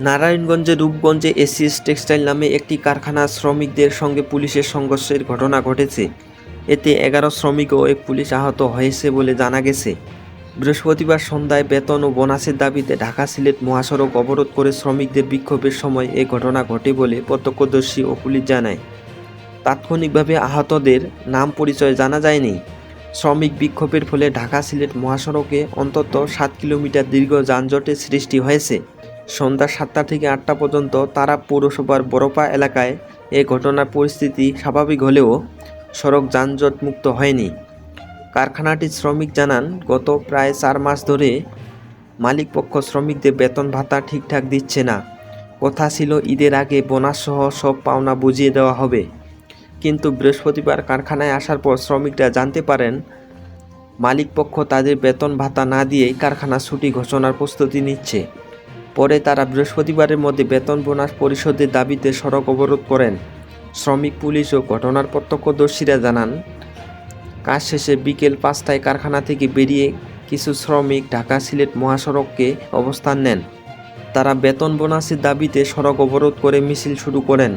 নারায়ণগঞ্জের রূপগঞ্জে ACS textile নামে একটি কারখানার শ্রমিকদের সঙ্গে পুলিশের সংঘর্ষের ঘটনা ঘটেছে। এতে এগারো শ্রমিক ও এক পুলিশ আহত হয়েছে বলে জানা গেছে। বৃহস্পতিবার সন্ধ্যায় বেতন ও বোনাসের দাবিতে ঢাকা সিলেট মহাসড়ক অবরোধ করে শ্রমিকদের বিক্ষোভের সময় এ ঘটনা ঘটে বলে প্রত্যক্ষদর্শী ও পুলিশ জানায়। তাৎক্ষণিকভাবে আহতদের নাম পরিচয় জানা যায়নি। শ্রমিক বিক্ষোভের ফলে ঢাকা সিলেট মহাসড়কে অন্তত সাত কিলোমিটার দীর্ঘ যানজটের সৃষ্টি হয়েছে। সন্ধ্যা সাতটা থেকে আটটা পর্যন্ত তারা পৌরসভার বরপা এলাকায় এ ঘটনার পরিস্থিতি স্বাভাবিক হলেও সড়ক যানজট মুক্ত হয়নি। কারখানাটির শ্রমিক জানান, গত প্রায় চার মাস ধরে মালিকপক্ষ শ্রমিকদের বেতন ভাতা ঠিকঠাক দিচ্ছে না। কথা ছিল ঈদের আগে বোনাস সহ সব পাওনা বুঝিয়ে দেওয়া হবে। কিন্তু বৃহস্পতিবার কারখানায় আসার পর শ্রমিকরা জানতে পারেন মালিকপক্ষ তাদের বেতন ভাতা না দিয়েই কারখানা ছুটি ঘোষণার প্রস্তুতি নিচ্ছে। পরে তারা বৃহস্পতিবারের মধ্যে বেতন বোনাস পরিশোধের দাবিতে সড়ক অবরোধ করেন। শ্রমিক, পুলিশ ও ঘটনার প্রত্যক্ষদর্শীরা জানান, কাজ শেষে বিকেল পাঁচটায় কারখানা থেকে বেরিয়ে কিছু শ্রমিক ঢাকা সিলেট মহাসড়ককে অবস্থান নেন। তারা বেতন বোনাসের দাবিতে সড়ক অবরোধ করে মিছিল শুরু করেন।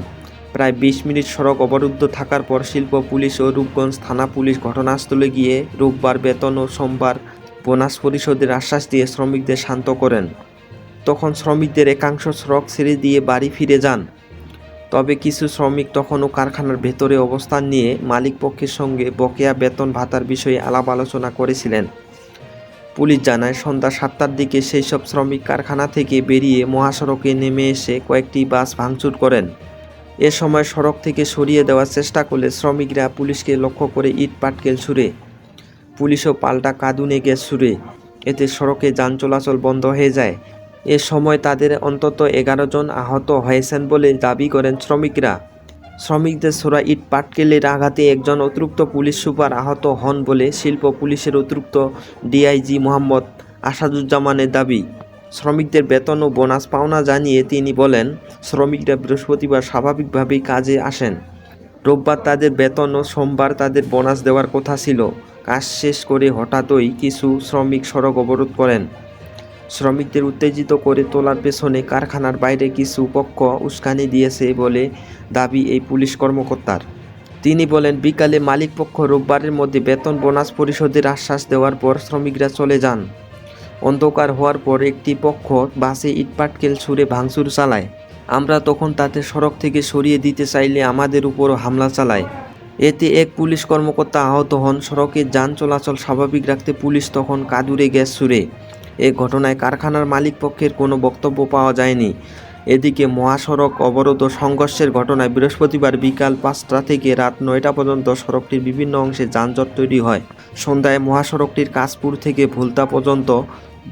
প্রায় বিশ মিনিট সড়ক অবরুদ্ধ থাকার পর শিল্প, পুলিশ ও রূপগঞ্জ থানা পুলিশ ঘটনাস্থলে গিয়ে রোববার বেতন ও সোমবার বোনাস পরিশোধের আশ্বাস দিয়ে শ্রমিকদের শান্ত করেন। তখন শ্রমিকদের একাংশ সড়ক ছেড়ে দিয়ে বাড়ি ফিরে যান। তবে কিছু শ্রমিক তখনও কারখানার ভেতরে অবস্থান নিয়ে মালিকপক্ষের সঙ্গে বকেয়া বেতন ভাতার বিষয়ে আলাপ আলোচনা করেছিলেন। পুলিশ জানায়, সন্ধ্যা সাতটার দিকে সেই সব শ্রমিক কারখানা থেকে বেরিয়ে মহাসড়কে নেমে এসে কয়েকটি বাস ভাঙচুর করেন। এ সময় সড়ক থেকে সরিয়ে দেওয়ার চেষ্টা করলে শ্রমিকরা পুলিশকে লক্ষ্য করে ইট পাটকেল ছুড়ে। পুলিশও পাল্টা কাঁদুনে গ্যাস ছুড়ে। এতে সড়কে যান চলাচল বন্ধ হয়ে যায়। এ সময় তাদের অন্তত এগারো জন আহত হয়েছেন বলে দাবি করেন শ্রমিকরা। শ্রমিকদের ছোড়া ইট পাটকেলের আঘাতে একজন অতিরিক্ত পুলিশ সুপার আহত হন বলে শিল্প পুলিশের অতিরিক্ত ডিআইজি মোহাম্মদ আসাদুজ্জামানের দাবি। শ্রমিকদের বেতন ও বোনাস পাওনা জানিয়ে তিনি বলেন, শ্রমিকরা বৃহস্পতিবার স্বাভাবিকভাবেই কাজে আসেন। রোববার তাদের বেতন ও সোমবার তাদের বোনাস দেওয়ার কথা ছিল। কাজ শেষ করে হঠাৎই কিছু শ্রমিক সড়ক অবরোধ করেন। শ্রমিকদের উত্তেজিত করে তোলার পেছনে কারখানার বাইরে কিছু পক্ষ উস্কানি দিয়েছে বলে দাবি এই পুলিশ কর্মকর্তার। তিনি বলেন, বিকালে মালিকপক্ষ রোববারের মধ্যে বেতন বোনাস পরিশোধের আশ্বাস দেওয়ার পর শ্রমিকরা চলে যান। অন্ধকার হওয়ার পর একটি পক্ষ বাসে ইটপাটকেল ছুঁড়ে ভাঙচুর চালায়। আমরা তখন তাতে সড়ক থেকে সরিয়ে দিতে চাইলে আমাদের উপরও হামলা চালায়। এতে এক পুলিশ কর্মকর্তা আহত হন। সড়কে যান চলাচল স্বাভাবিক রাখতে পুলিশ তখন কাদুরে গ্যাস ছুড়ে এ ঘটনায় কারখানার মালিক পক্ষের কোনো বক্তব্য পাওয়া যায়নি। এদিকে মহাসড়ক অবরোধ ও সংঘর্ষের ঘটনায় বৃহস্পতিবার বিকাল পাঁচটা থেকে রাত নয়টা পর্যন্ত সড়কটির বিভিন্ন অংশে যানজট তৈরি হয়। সন্ধ্যায় মহাসড়কটির কাশপুর থেকে ভুলতা পর্যন্ত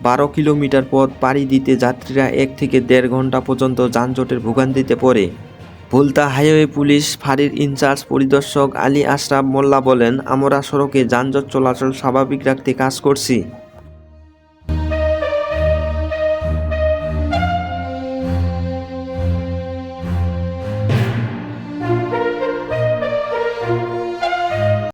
বারো কিলোমিটার পথ পাড়ি দিতে যাত্রীরা এক থেকে দেড় ঘণ্টা পর্যন্ত যানজটের ভোগান্তিতে পড়ে। ভুলতা হাইওয়ে পুলিশ ফাঁড়ির ইনচার্জ পরিদর্শক আলী আশরাফ মোল্লা বলেন, আমরা সড়কে যানজট চলাচল স্বাভাবিক রাখতে কাজ করছি।